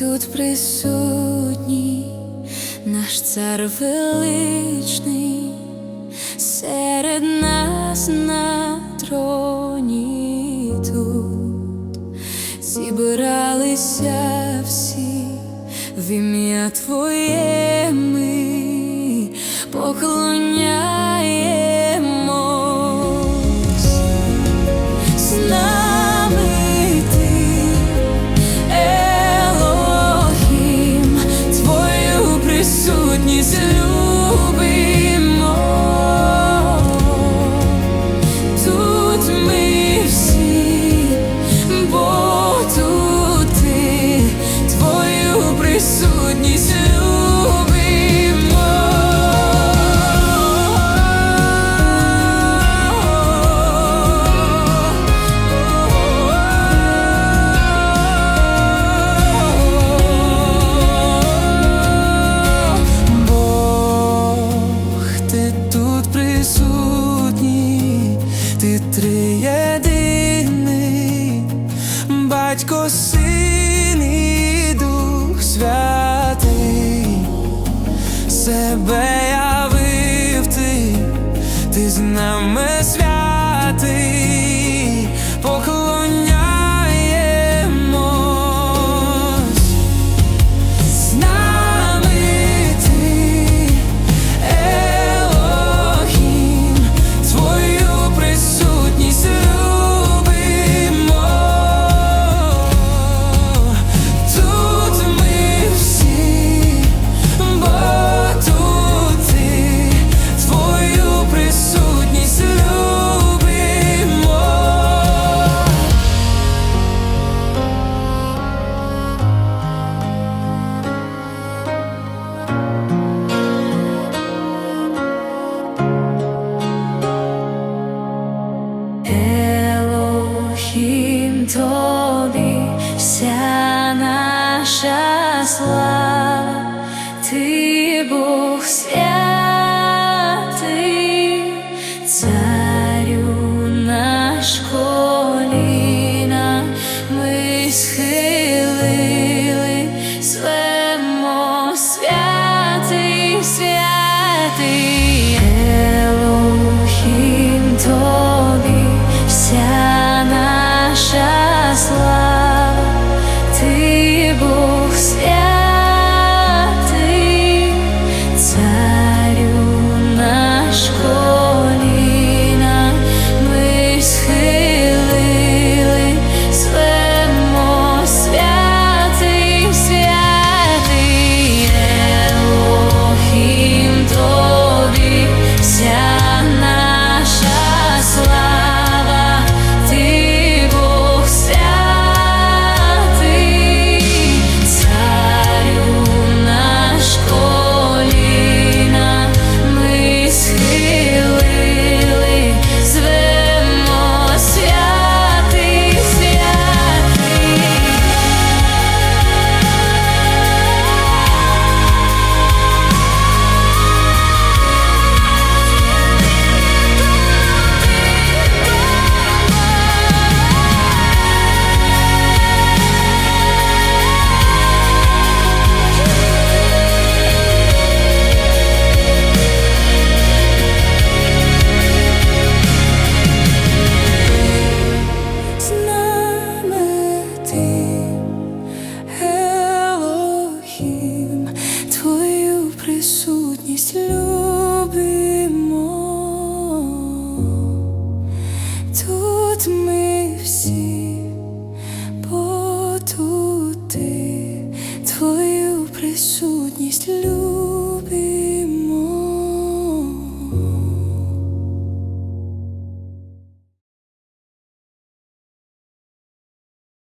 тут присутній, наш цар величний, серед нас на троні тут зібралися всі в ім'я Твоє ми поклоняємо. ніс любить. батько Син і Дух святий себе. Бог свет. присутність любимо, тут ми всі, потути, твою присутність любимо.